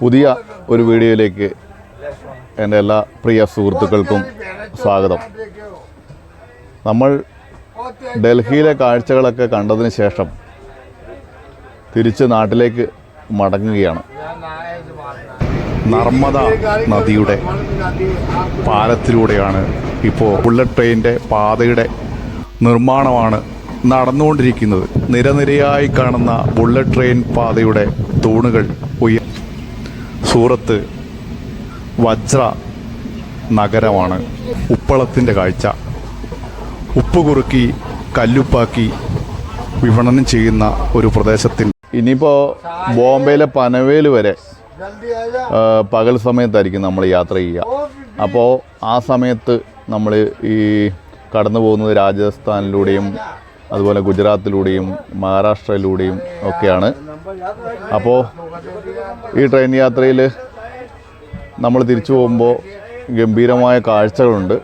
പുതിയ ഒരു വീഡിയോയിലേക്ക് എന്റെ എല്ലാ പ്രിയ സുഹൃത്തുക്കൾക്കും സ്വാഗതം. നമ്മൾ ഡൽഹിയിലെ കാഴ്ചകളൊക്കെ കണ്ടതിന് ശേഷം തിരിച്ച് നാട്ടിലേക്ക് മടങ്ങുകയാണ്. നർമ്മദ നദിയുടെ പാലത്തിലൂടെയാണ് ഇപ്പോൾ ബുള്ളറ്റ് ട്രെയിനിന്റെ പാതയുടെ നിർമ്മാണമാണ് നടന്നുകൊണ്ടിരിക്കുന്നത്. നിരനിരയായി കാണുന്ന ബുള്ളറ്റ് ട്രെയിൻ പാതയുടെ തൂണുകൾ ഉയർ സൂറത്ത് വജ്ര നഗരമാണ്. ഉപ്പളത്തിന്റെ കാഴ്ച. ഉപ്പ് കുറുക്കി കല്ലുപ്പാക്കി വിപണനം ചെയ്യുന്ന ഒരു പ്രദേശത്തിന്റെ ഇനിയിപ്പോൾ ബോംബെയിലെ പനവേൽ വരെ പകൽ സമയത്തായിരിക്കും നമ്മൾ യാത്ര ചെയ്യുക. അപ്പോൾ ആ സമയത്ത് നമ്മൾ ഈ കടന്നു പോകുന്നത് രാജസ്ഥാനിലൂടെയും അതുപോലെ ഗുജറാത്തിലൂടെയും മഹാരാഷ്ട്രയിലൂടെയും ഒക്കെയാണ്. അപ്പോൾ ഈ ട്രെയിൻ യാത്രയിൽ നമ്മൾ തിരിച്ചു പോകുമ്പോൾ ഗംഭീരമായ കാഴ്ചകളുണ്ട്.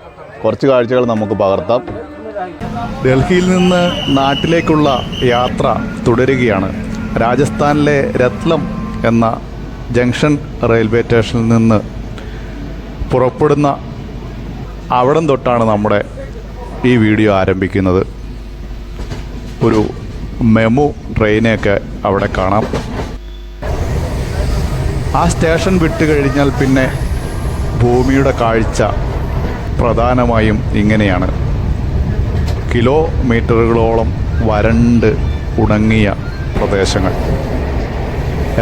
കുറച്ച് കാഴ്ചകൾ നമുക്ക് പകർത്താം. ഡൽഹിയിൽ നിന്ന് നാട്ടിലേക്കുള്ള യാത്ര തുടരുകയാണ്. രാജസ്ഥാനിലെ രത്ലം എന്ന ജംഗ്ഷൻ റെയിൽവേ സ്റ്റേഷനിൽ നിന്ന് പുറപ്പെടുന്ന അവിടം തൊട്ടാണ് നമ്മുടെ ഈ വീഡിയോ ആരംഭിക്കുന്നത്. ഒരു മെമു ട്രെയിനെയൊക്കെ അവിടെ കാണാം. ആ സ്റ്റേഷൻ വിട്ട് കഴിഞ്ഞാൽ പിന്നെ ഭൂമിയുടെ കാഴ്ച പ്രധാനമായും ഇങ്ങനെയാണ്. കിലോമീറ്ററുകളോളം വരണ്ട് ഉണങ്ങിയ പ്രദേശങ്ങൾ.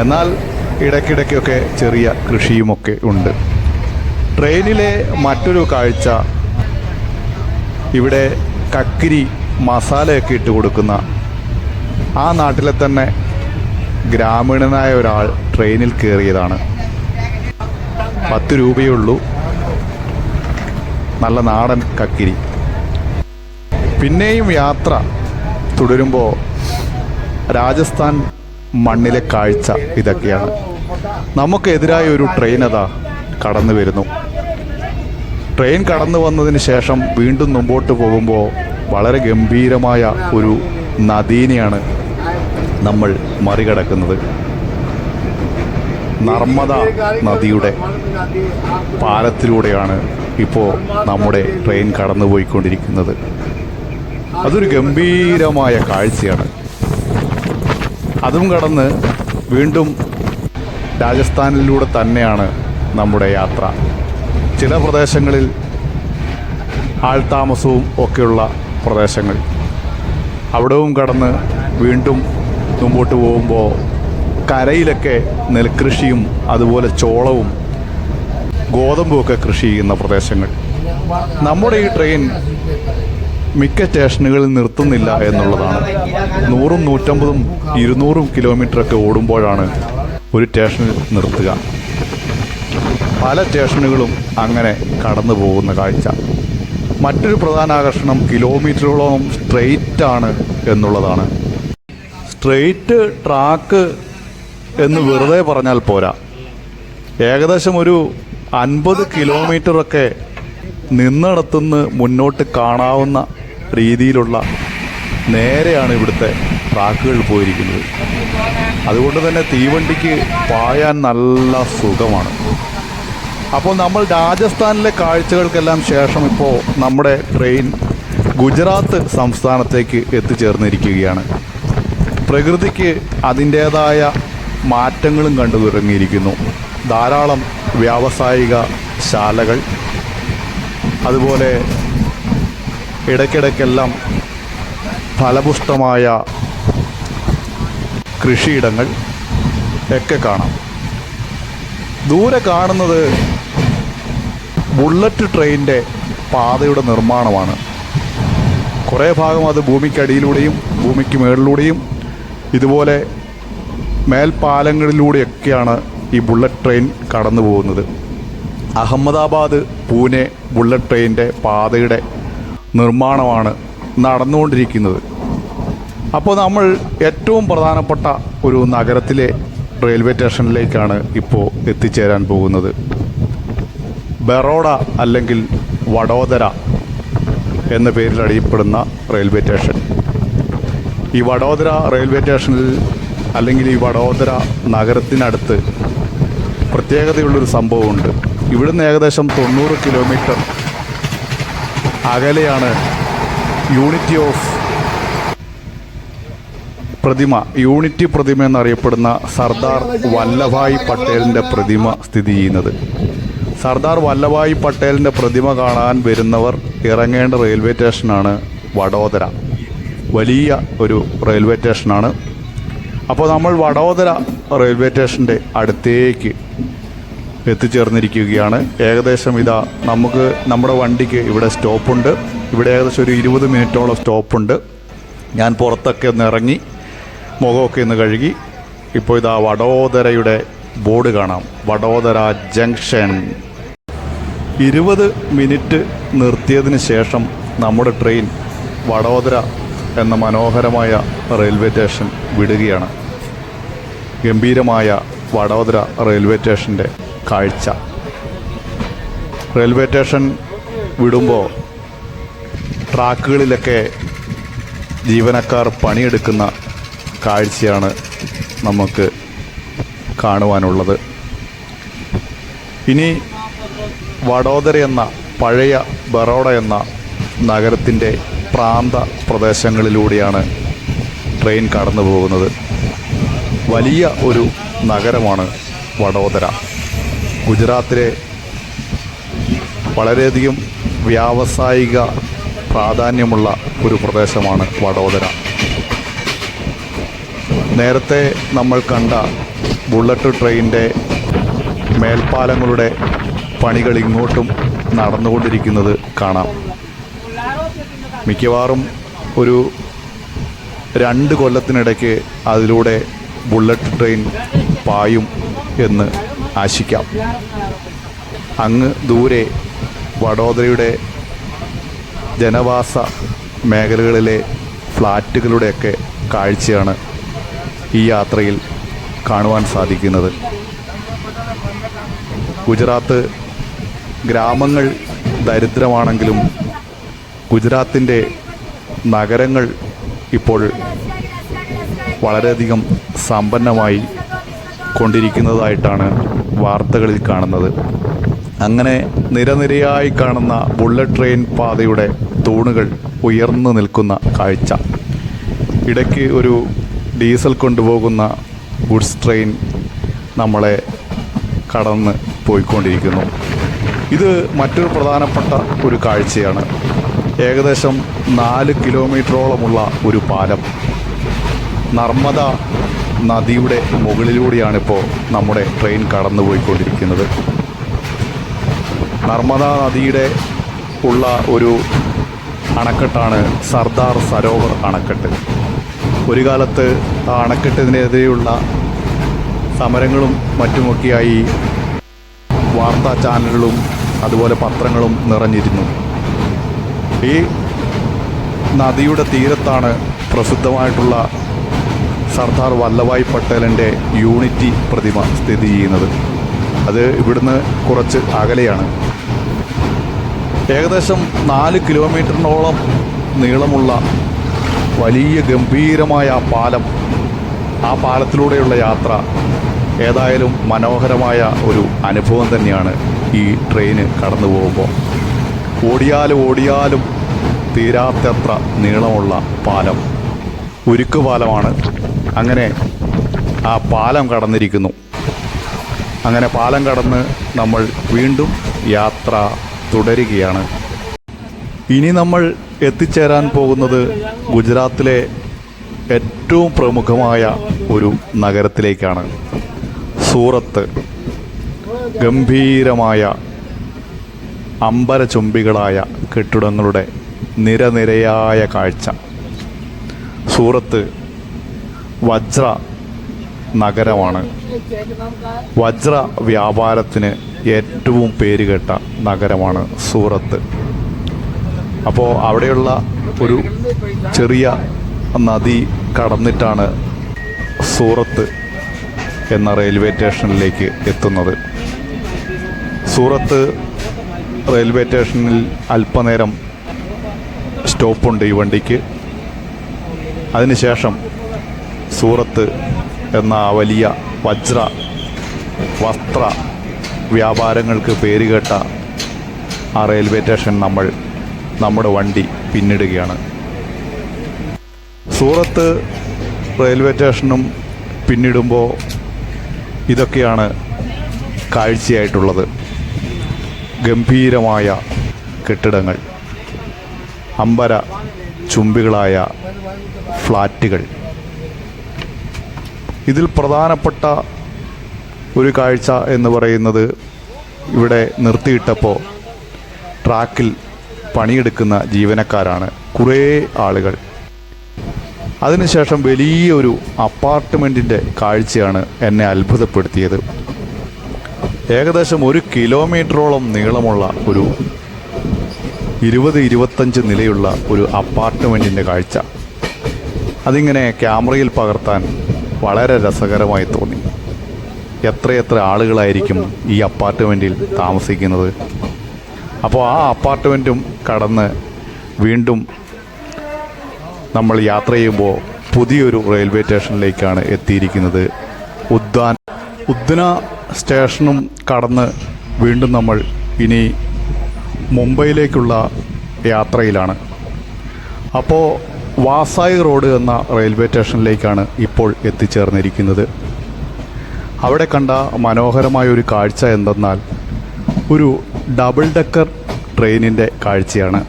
എന്നാൽ ഇടയ്ക്കിടയ്ക്കൊക്കെ ചെറിയ കൃഷിയുമൊക്കെ ഉണ്ട്. ട്രെയിനിലെ മറ്റൊരു കാഴ്ച ഇവിടെ കക്കിരി മസാലയൊക്കെ ഇട്ട് കൊടുക്കുന്ന ആ നാട്ടിലെ തന്നെ ഗ്രാമീണനായ ഒരാൾ ട്രെയിനിൽ കയറിയതാണ്. പത്ത് രൂപയേ ഉള്ളൂ. നല്ല നാടൻ കക്കിരി. പിന്നെയും യാത്ര തുടരുമ്പോൾ രാജസ്ഥാൻ മണ്ണിലെ കാഴ്ച ഇതൊക്കെയാണ്. നമുക്കെതിരായ ഒരു ട്രെയിൻ അതാ കടന്നു വരുന്നു. ട്രെയിൻ കടന്നു വന്നതിന് ശേഷം വീണ്ടും മുമ്പോട്ട് പോകുമ്പോൾ വളരെ ഗംഭീരമായ ഒരു നദീനെയാണ് നമ്മൾ മറികടക്കുന്നത്. നർമ്മദ നദിയുടെ പാലത്തിലൂടെയാണ് ഇപ്പോൾ നമ്മുടെ ട്രെയിൻ കടന്നുപോയിക്കൊണ്ടിരിക്കുന്നത്. അതൊരു ഗംഭീരമായ കാഴ്ചയാണ്. അതും കടന്ന് വീണ്ടും രാജസ്ഥാനിലൂടെ തന്നെയാണ് നമ്മുടെ യാത്ര. ചില പ്രദേശങ്ങളിൽ ആൾതാമസവും ഒക്കെയുള്ള പ്രദേശങ്ങൾ. അവിടവും കടന്ന് വീണ്ടും മുമ്പോട്ട് പോകുമ്പോൾ കരയിലൊക്കെ നെൽകൃഷിയും അതുപോലെ ചോളവും ഗോതമ്പുമൊക്കെ കൃഷി ചെയ്യുന്ന പ്രദേശങ്ങൾ. നമ്മുടെ ഈ ട്രെയിൻ മിക്ക സ്റ്റേഷനുകളിൽ നിർത്തുന്നില്ല എന്നുള്ളതാണ്. നൂറും നൂറ്റമ്പതും ഇരുന്നൂറും കിലോമീറ്ററൊക്കെ ഓടുമ്പോഴാണ് ഒരു സ്റ്റേഷനിൽ നിർത്തുക. പല സ്റ്റേഷനുകളും അങ്ങനെ കടന്നു പോകുന്ന കാഴ്ച. മറ്റൊരു പ്രധാന ആകർഷണം കിലോമീറ്ററോളം സ്ട്രെയിറ്റ് ആണ് എന്നുള്ളതാണ്. സ്ട്രെയിറ്റ് ട്രാക്ക് എന്ന് വെറുതെ പറഞ്ഞാൽ പോരാ. ഏകദേശം ഒരു അൻപത് കിലോമീറ്ററൊക്കെ നിന്നിടത്തുനിന്ന് മുന്നോട്ട് കാണാവുന്ന രീതിയിലുള്ള നേരെയാണ് ഇവിടുത്തെ ട്രാക്കുകൾ പോയിരിക്കുന്നത്. അതുകൊണ്ട് തന്നെ തീവണ്ടിക്ക് പായാൻ നല്ല സുഖമാണ്. അപ്പോൾ നമ്മൾ രാജസ്ഥാനിലെ കാഴ്ചകൾക്കെല്ലാം ശേഷം ഇപ്പോൾ നമ്മുടെ ട്രെയിൻ ഗുജറാത്ത് സംസ്ഥാനത്തേക്ക് എത്തിച്ചേർന്നിരിക്കുകയാണ്. പ്രകൃതിക്ക് അതിന്റേതായ മാറ്റങ്ങളും കണ്ടു തുടങ്ങിയിരിക്കുന്നു ധാരാളം വ്യാവസായിക ശാലകൾ അതുപോലെ ഇടയ്ക്കിടയ്ക്കെല്ലാം ഫലപുഷ്ടമായ കൃഷിയിടങ്ങൾ ഒക്കെ കാണാം. ദൂരെ കാണുന്നത് ബുള്ളറ്റ് ട്രെയിനിന്റെ പാതയുടെ നിർമ്മാണമാണ്. കുറേ ഭാഗം അത് ഭൂമിക്കടിയിലൂടെയും ഭൂമിക്ക് മുകളിലൂടെയും ഇതുപോലെ മേൽപ്പാലങ്ങളിലൂടെയൊക്കെയാണ് ഈ ബുള്ളറ്റ് ട്രെയിൻ കടന്നു പോകുന്നത്. അഹമ്മദാബാദ് പൂനെ ബുള്ളറ്റ് ട്രെയിനിന്റെ പാതയുടെ നിർമ്മാണമാണ് നടന്നുകൊണ്ടിരിക്കുന്നത്. അപ്പോൾ നമ്മൾ ഏറ്റവും പ്രധാനപ്പെട്ട ഒരു നഗരത്തിലെ റെയിൽവേ സ്റ്റേഷനിലേക്കാണ് ഇപ്പോൾ എത്തിച്ചേരാൻ പോകുന്നത്. ബറോഡ അല്ലെങ്കിൽ വഡോദര എന്ന പേരിൽ അറിയപ്പെടുന്ന റെയിൽവേ സ്റ്റേഷൻ. ഈ വഡോദര റെയിൽവേ സ്റ്റേഷനിൽ അല്ലെങ്കിൽ ഈ വഡോദര നഗരത്തിനടുത്ത് പ്രത്യേകതയുള്ളൊരു സംഭവമുണ്ട്. ഇവിടുന്ന് ഏകദേശം തൊണ്ണൂറ് കിലോമീറ്റർ അകലെയാണ് യൂണിറ്റി ഓഫ് പ്രതിമ യൂണിറ്റി പ്രതിമ എന്നറിയപ്പെടുന്ന സർദാർ വല്ലഭായ് പട്ടേലിന്റെ പ്രതിമ സ്ഥിതി ചെയ്യുന്നത്. സർദാർ വല്ലഭായ് പട്ടേലിന്റെ പ്രതിമ കാണാൻ വരുന്നവർ ഇറങ്ങേണ്ട റെയിൽവേ സ്റ്റേഷനാണ് വഡോദര. വലിയ ഒരു റെയിൽവേ സ്റ്റേഷനാണ്. അപ്പോൾ നമ്മൾ വഡോദര റെയിൽവേ സ്റ്റേഷന്റെ അടുത്തേക്ക് എത്തിച്ചേർന്നിരിക്കുകയാണ്. ഏകദേശം ഇതാ നമുക്ക് നമ്മുടെ വണ്ടിക്ക് ഇവിടെ സ്റ്റോപ്പുണ്ട്. ഇവിടെ ഏകദേശം ഒരു ഇരുപത് മിനിറ്റോളം സ്റ്റോപ്പുണ്ട്. ഞാൻ പുറത്തൊക്കെ ഒന്ന് ഇറങ്ങി മുഖമൊക്കെ ഒന്ന് കഴുകി. ഇപ്പോൾ ഇതാ വഡോദരയുടെ ബോർഡ് കാണാം. വഡോദര ജംഗ്ഷൻ. ഇരുപത് മിനിറ്റ് നിർത്തിയതിന് ശേഷം നമ്മുടെ ട്രെയിൻ വടോദര എന്ന മനോഹരമായ റെയിൽവേ സ്റ്റേഷൻ വിടുകയാണ്. ഗംഭീരമായ വടോദര റെയിൽവേ സ്റ്റേഷന്റെ കാഴ്ച. റെയിൽവേ സ്റ്റേഷൻ വിടുമ്പോൾ ട്രാക്കുകളിലൊക്കെ ജീവനക്കാർ പണിയെടുക്കുന്ന കാഴ്ചയാണ് നമുക്ക് കാണുവാനുള്ളത്. ഇനി വഡോദര എന്ന പഴയ ബറോഡ എന്ന നഗരത്തിന്റെ പ്രാന്ത പ്രദേശങ്ങളിലൂടെയാണ് ട്രെയിൻ കടന്നു പോകുന്നത് വലിയ ഒരു നഗരമാണ് വഡോദര. ഗുജറാത്തിലെ വളരെയധികം വ്യാവസായിക പ്രാധാന്യമുള്ള ഒരു പ്രദേശമാണ് വഡോദര. നേരത്തെ നമ്മൾ കണ്ട ബുള്ളറ്റ് ട്രെയിനിന്റെ മേൽപ്പാലങ്ങളുടെ പണികൾ ഇങ്ങോട്ടും നടന്നുകൊണ്ടിരിക്കുന്നത് കാണാം. മിക്കവാറും ഒരു രണ്ട് കൊല്ലത്തിനിടയ്ക്ക് അതിലൂടെ ബുള്ളറ്റ് ട്രെയിൻ പായും എന്ന് ആശിക്കാം. അങ്ങ് ദൂരെ വഡോദരയുടെ ജനവാസ മേഖലകളിലെ ഫ്ലാറ്റുകളുടെയൊക്കെ കാഴ്ചയാണ് ഈ യാത്രയിൽ കാണുവാൻ സാധിക്കുന്നത്. ഗുജറാത്ത് ഗ്രാമങ്ങൾ ദരിദ്രമാണെങ്കിലും ഗുജറാത്തിന്റെ നഗരങ്ങൾ ഇപ്പോൾ വളരെയധികം സമ്പന്നമായി കൊണ്ടിരിക്കുന്നതായിട്ടാണ് വാർത്തകളിൽ കാണുന്നത്. അങ്ങനെ നിരനിരയായി കാണുന്ന ബുള്ളറ്റ് ട്രെയിൻ പാതയുടെ തൂണുകൾ ഉയർന്നു നിൽക്കുന്ന കാഴ്ച. ഇടയ്ക്ക് ഒരു ഡീസൽ കൊണ്ടുപോകുന്ന ഗുഡ്സ് ട്രെയിൻ നമ്മളെ കടന്ന് പോയിക്കൊണ്ടിരിക്കുന്നു. ഇത് മറ്റൊരു പ്രധാനപ്പെട്ട ഒരു കാഴ്ചയാണ്. ഏകദേശം നാല് കിലോമീറ്ററോളമുള്ള ഒരു പാലം. നർമ്മദ നദിയുടെ മുകളിലൂടെയാണിപ്പോൾ നമ്മുടെ ട്രെയിൻ കടന്നുപോയിക്കൊണ്ടിരിക്കുന്നത്. നർമ്മദ നദിയുടെ ഉള്ള ഒരു അണക്കെട്ടാണ് സർദാർ സരോവർ അണക്കെട്ട്. ഒരു കാലത്ത് ആ അണക്കെട്ടിനെതിരെയുള്ള സമരങ്ങളും മറ്റുമൊക്കെയായി വാർത്താ ചാനലുകളും അതുപോലെ പത്രങ്ങളും നിറഞ്ഞിരുന്നു. ഈ നദിയുടെ തീരത്താണ് പ്രസിദ്ധമായിട്ടുള്ള സർദാർ വല്ലഭായ് പട്ടേലിന്റെ യൂണിറ്റി പ്രതിമ സ്ഥിതി ചെയ്യുന്നത്. അത് ഇവിടുന്ന് കുറച്ച് അകലെയാണ്. ഏകദേശം നാല് കിലോമീറ്ററിനോളം നീളമുള്ള വലിയ ഗംഭീരമായ ആ പാലം ആ പാലത്തിലൂടെയുള്ള യാത്ര ഏതായാലും മനോഹരമായ ഒരു അനുഭവം തന്നെയാണ്. ഈ ട്രെയിന് കടന്നു പോകുമ്പോൾ ഓടിയാലും ഓടിയാലും തീരാത്തത്ര നീളമുള്ള പാലം ഉരുക്ക് പാലമാണ്. അങ്ങനെ ആ പാലം കടന്നിരിക്കുന്നു. അങ്ങനെ പാലം കടന്ന് നമ്മൾ വീണ്ടും യാത്ര തുടരുകയാണ്. ഇനി നമ്മൾ എത്തിച്ചേരാൻ പോകുന്നത് ഗുജറാത്തിലെ ഏറ്റവും പ്രമുഖമായ ഒരു നഗരത്തിലേക്കാണ്. സൂറത്ത്. ഗംഭീരമായ അമ്പരചുംബികളായ കെട്ടിടങ്ങളുടെ നിരനിരയായ കാഴ്ച. സൂറത്ത് വജ്ര നഗരമാണ്. വജ്ര വ്യാപാരത്തിന് ഏറ്റവും പേരുകേട്ട നഗരമാണ് സൂറത്ത്. അപ്പോൾ അവിടെയുള്ള ഒരു ചെറിയ നദി കടന്നിട്ടാണ് സൂറത്ത് എന്ന റെയിൽവേ സ്റ്റേഷനിലേക്ക് എത്തുന്നത്. സൂറത്ത് റെയിൽവേ സ്റ്റേഷനിൽ അല്പനേരം സ്റ്റോപ്പുണ്ട് ഈ വണ്ടിക്ക്. അതിനുശേഷം സൂറത്ത് എന്ന വലിയ വജ്ര വസ്ത്ര വ്യാപാരങ്ങൾക്ക് പേരുകേട്ട ആ റെയിൽവേ സ്റ്റേഷൻ നമ്മൾ നമ്മുടെ വണ്ടി പിന്നിടുകയാണ്. സൂറത്ത് റെയിൽവേ സ്റ്റേഷനും പിന്നിടുമ്പോൾ ഇതൊക്കെയാണ് കാഴ്ചയായിട്ടുള്ളത്. ഗംഭീരമായ കെട്ടിടങ്ങൾ അമ്പര ചുംബികളായ ഫ്ലാറ്റുകൾ ഇതിൽ പ്രധാനപ്പെട്ട ഒരു കാഴ്ച എന്ന് പറയുന്നത് ഇവിടെ നിർത്തിയിട്ടപ്പോൾ ട്രാക്കിൽ പണിയെടുക്കുന്ന ജീവനക്കാരാണ് കുറേ ആളുകൾ. അതിനുശേഷം വലിയൊരു അപ്പാർട്ട്മെന്റിന്റെ കാഴ്ചയാണ് എന്നെ അത്ഭുതപ്പെടുത്തിയത്. ഏകദേശം ഒരു കിലോമീറ്ററോളം നീളമുള്ള ഒരു ഇരുപത് ഇരുപത്തഞ്ച് നിലയുള്ള ഒരു അപ്പാർട്ട്മെന്റിന്റെ കാഴ്ച. അതിങ്ങനെ ക്യാമറയിൽ പകർത്താൻ വളരെ രസകരമായി തോന്നി. എത്രയെത്ര ആളുകളായിരിക്കും ഈ അപ്പാർട്ട്മെന്റിൽ താമസിക്കുന്നത്? അപ്പോൾ ആ അപ്പാർട്ട്മെന്റും കടന്ന് വീണ്ടും നമ്മൾ യാത്ര ചെയ്യുമ്പോൾ പുതിയൊരു റെയിൽവേ സ്റ്റേഷനിലേക്കാണ് എത്തിയിരിക്കുന്നത്. ഉദ്യാൻ ഉദ്ന സ്റ്റേഷനും കടന്ന് വീണ്ടും നമ്മൾ ഇനി മുംബൈയിലേക്കുള്ള യാത്രയിലാണ്. അപ്പോൾ വാസായി റോഡ് എന്ന റെയിൽവേ സ്റ്റേഷനിലേക്കാണ് ഇപ്പോൾ എത്തിച്ചേർന്നിരിക്കുന്നത്. അവിടെ കണ്ട മനോഹരമായ ഒരു കാഴ്ച എന്തെന്നാൽ ഒരു ഡബിൾ ഡെക്കർ ട്രെയിനിന്റെ കാഴ്ചയാണ്.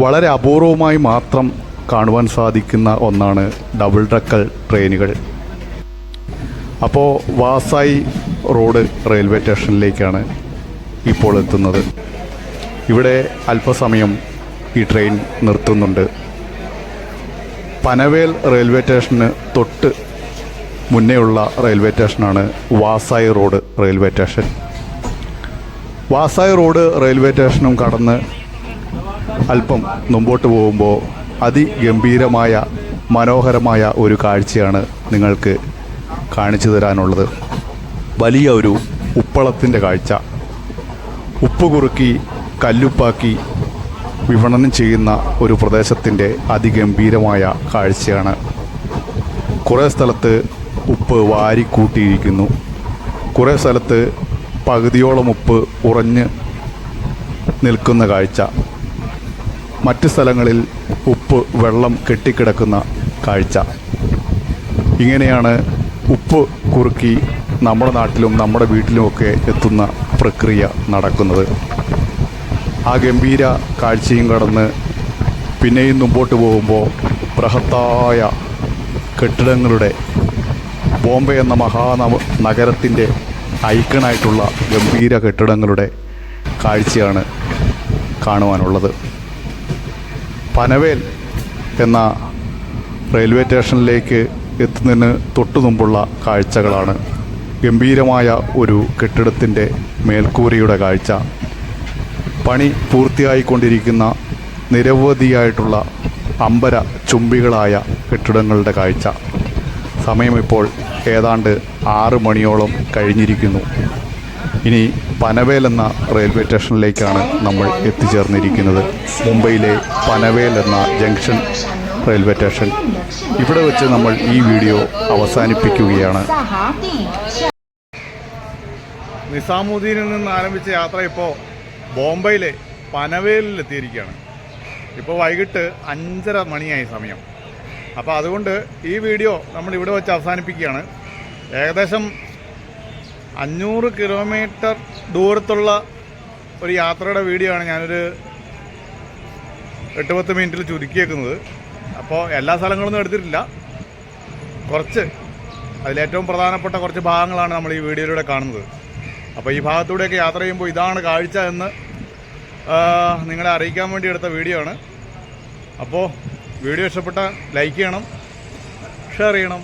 വളരെ അപൂർവമായി മാത്രം കാണുവാൻ സാധിക്കുന്ന ഒന്നാണ് ഡബിൾ ഡെക്കർ ട്രെയിനുകൾ. അപ്പോൾ വാസായി റോഡ് റെയിൽവേ സ്റ്റേഷനിലേക്കാണ് ഇപ്പോൾ എത്തുന്നത്. ഇവിടെ അല്പസമയം ഈ ട്രെയിൻ നിർത്തുന്നുണ്ട്. പനവേൽ റെയിൽവേ സ്റ്റേഷന് തൊട്ട് മുന്നേയുള്ള റെയിൽവേ സ്റ്റേഷനാണ് Vasai road railway station. Vasai road railway സ്റ്റേഷനും കടന്ന് അല്പം മുമ്പോട്ട് പോകുമ്പോൾ അതിഗംഭീരമായ മനോഹരമായ ഒരു കാഴ്ചയാണ് നിങ്ങൾക്ക് കാണിച്ചു തരാനുള്ളത് വലിയ ഒരു ഉപ്പളത്തിന്റെ കാഴ്ച. ഉപ്പ് കുറുക്കി കല്ലുപ്പാക്കി വിപണനം ചെയ്യുന്ന ഒരു പ്രദേശത്തിന്റെ അതിഗംഭീരമായ കാഴ്ചയാണ്. കുറേ സ്ഥലത്ത് ഉപ്പ് വാരിക്കൂട്ടിയിരിക്കുന്നു. കുറേ സ്ഥലത്ത് പകുതിയോളം ഉപ്പ് ഉറഞ്ഞ് നിൽക്കുന്ന കാഴ്ച. മറ്റ് സ്ഥലങ്ങളിൽ ഉപ്പ് വെള്ളം കെട്ടിക്കിടക്കുന്ന കാഴ്ച. ഇങ്ങനെയാണ് ഉപ്പ് കുറുക്കി നമ്മുടെ നാട്ടിലും നമ്മുടെ വീട്ടിലുമൊക്കെ എത്തുന്ന പ്രക്രിയ നടക്കുന്നത്. ആ ഗംഭീര കാഴ്ചയും കടന്ന് പിന്നെയും മുമ്പോട്ട് പോകുമ്പോൾ ബൃഹത്തായ കെട്ടിടങ്ങളുടെ ബോംബെ എന്ന മഹാനവ നഗരത്തിന്റെ ഐക്കണായിട്ടുള്ള ഗംഭീര കെട്ടിടങ്ങളുടെ കാഴ്ചയാണ് കാണുവാനുള്ളത്. പനവേൽ എന്ന റെയിൽവേ സ്റ്റേഷനിലേക്ക് എത്തുന്നതിന് തൊട്ടു മുമ്പുള്ള കാഴ്ചകളാണ്. ഗംഭീരമായ ഒരു കെട്ടിടത്തിന്റെ മേൽക്കൂരയുടെ കാഴ്ച. പണി പൂർത്തിയായിക്കൊണ്ടിരിക്കുന്ന നിരവധിയായിട്ടുള്ള അമ്പര ചുംബികളായ കെട്ടിടങ്ങളുടെ കാഴ്ച. സമയം ഇപ്പോൾ ഏതാണ്ട് ആറ് മണിയോളം കഴിഞ്ഞിരിക്കുന്നു. ഇനി പനവേൽ എന്ന റെയിൽവേ സ്റ്റേഷനിലേക്കാണ് നമ്മൾ എത്തിച്ചേർന്നിരിക്കുന്നത്. മുംബൈയിലെ പനവേൽ എന്ന ജംഗ്ഷൻ റെയിൽവേ സ്റ്റേഷൻ. ഇവിടെ വെച്ച് നമ്മൾ ഈ വീഡിയോ അവസാനിപ്പിക്കുകയാണ്. നിസാമുദ്ദീനിൽ നിന്ന് ആരംഭിച്ച യാത്ര ഇപ്പോൾ ബോംബെയിലെ പനവേലിൽ എത്തിയിരിക്കുകയാണ്. ഇപ്പോൾ വൈകിട്ട് അഞ്ചര മണിയായി സമയം. അപ്പോൾ അതുകൊണ്ട് ഈ വീഡിയോ നമ്മൾ ഇവിടെ വെച്ച് അവസാനിപ്പിക്കുകയാണ്. ഏകദേശം അഞ്ഞൂറ് കിലോമീറ്റർ ദൂരത്തുള്ള ഒരു യാത്രയുടെ വീഡിയോ ആണ് ഞാനൊരു എട്ട് പത്ത് മിനിറ്റിൽ ചുരുക്കിയേക്കുന്നത്. അപ്പോൾ എല്ലാ സ്ഥലങ്ങളൊന്നും എടുത്തിട്ടില്ല. കുറച്ച്. അതിലേറ്റവും പ്രധാനപ്പെട്ട കുറച്ച് ഭാഗങ്ങളാണ് നമ്മൾ ഈ വീഡിയോയിലൂടെ കാണുന്നത്. അപ്പോൾ ഈ ഭാഗത്തൂടെയൊക്കെ യാത്ര ചെയ്യുമ്പോൾ ഇതാണ് കാഴ്ച എന്ന് നിങ്ങളെ അറിയിക്കാൻ വേണ്ടി എടുത്ത വീഡിയോ ആണ്. അപ്പോൾ വീഡിയോ ഇഷ്ടപ്പെട്ട ലൈക്ക് ചെയ്യണം ഷെയർ ചെയ്യണം.